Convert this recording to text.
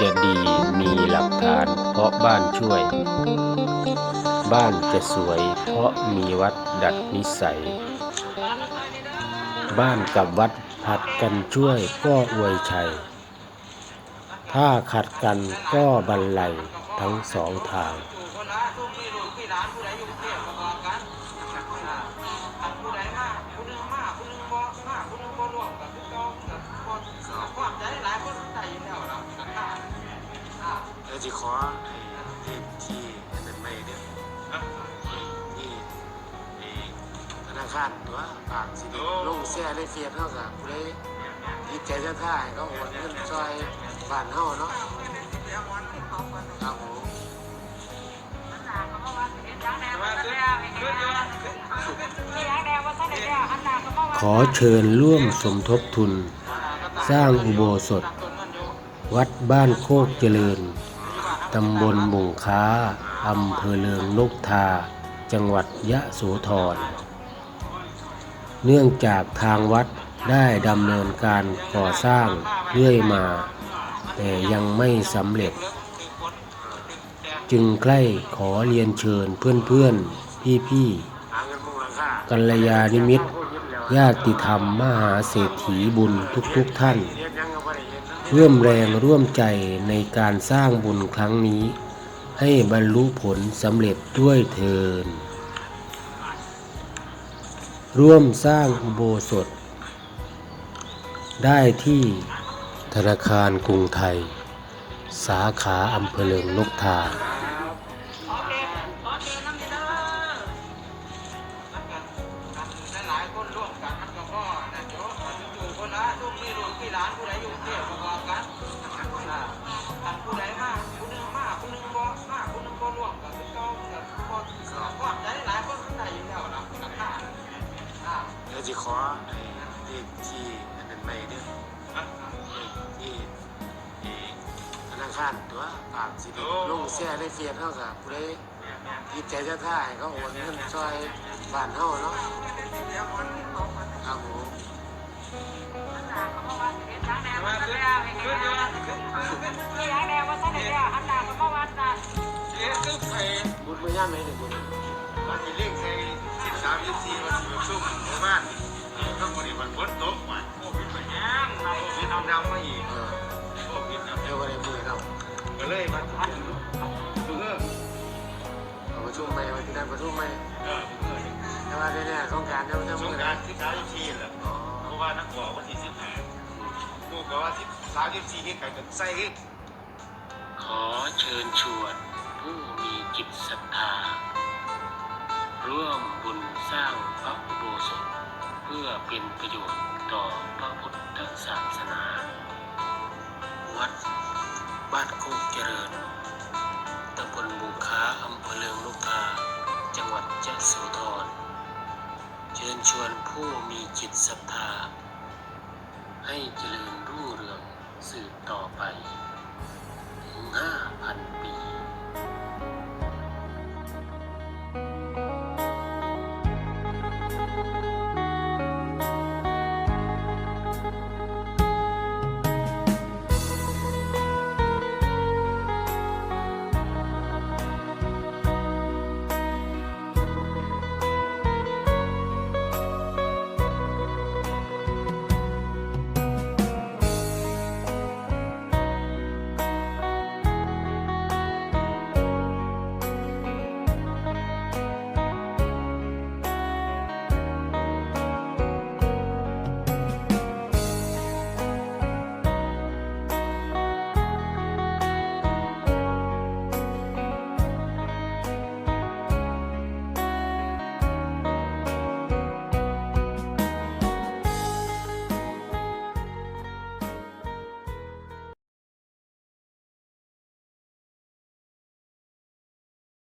จะดีมีหลักฐานเพราะบ้านช่วย บ้านจะสวยเพราะมีวัดดัดนิสัย บ้านกับวัดผัดกันช่วยก็อวยชัย ถ้าขัดกันก็บัรรลัยทั้งสองทาง อให้เลขที่อันนั้นไม่เด้อนี่ธนาคารตัวฝากสิลงแช่ในเฟียดเท่ากับผู้ใดยิดใจจะท่ายก็โอนเงินซอยบ้านเฮาเนาะครับผมขอเชิญร่วมสมทบทุน สร้างอุโบสถ วัดบ้านโคกเจริญ ตำบลบุงค้า อำเภอเลืองนกทา จังหวัดยะโสธร เนื่องจากทางวัดได้ดำเนินการก่อสร้างเรื่อยมา แต่ยังไม่สำเร็จ จึงใกล้ขอเรียนเชิญเพื่อนๆ พี่หาเงินมุงหลังคาๆกัลยาณิมิตรญาติธรรมมหาเศรษฐีบุญทุกๆท่าน ร่วมแรงร่วมใจในการสร้างบุญครั้งนี้ ให้บรรลุผลสำเร็จด้วยเทิน ร่วมสร้างอุโบสถ ได้ที่ธนาคารกรุงไทย สาขาอำเภอเลิงนกทาหลายคนร่วมกันมันก็พ่อนะโยมอยู่คนละทุกมีลูกมีหลานผู้ใดอยู่เทพก็ ให้เลขที่อันนั้นไม่เด้อเลขที่ที่ธนาคารตัวฝากสิได้ลงแช่ในเฟียดเท่ากับผู้ใดยิดใจจะท่ายก็โอนเงินซอยบ้านเฮาเนาะครับผมบุญมายามไหนเนี่ยบุญ มันมีเรื่องใช้สิบสามยี่สี่วัน มไหมวันที่นั่นประชุมไหมเออแต่ว่าแน่ๆต้องการจะจะสมืงอการนะที่สามยี่สี่แหละเพราะว่านักบอกว่าที่สิบห้าผู้บอกว่าที่สามยี่สี่ที่ไก่กันใส่ขอเชิญชวนผู้มีจิตศรัทธา ร่วมบุญสร้างพระอุโบสถ เพื่อเป็นประโยชน์ต่อพระพุทธศาสนา ชิญชวนผู้มีจิตศรัทธา ให้เจริญรุ่งเรืองสืบต่อไป ถึงห้าพัน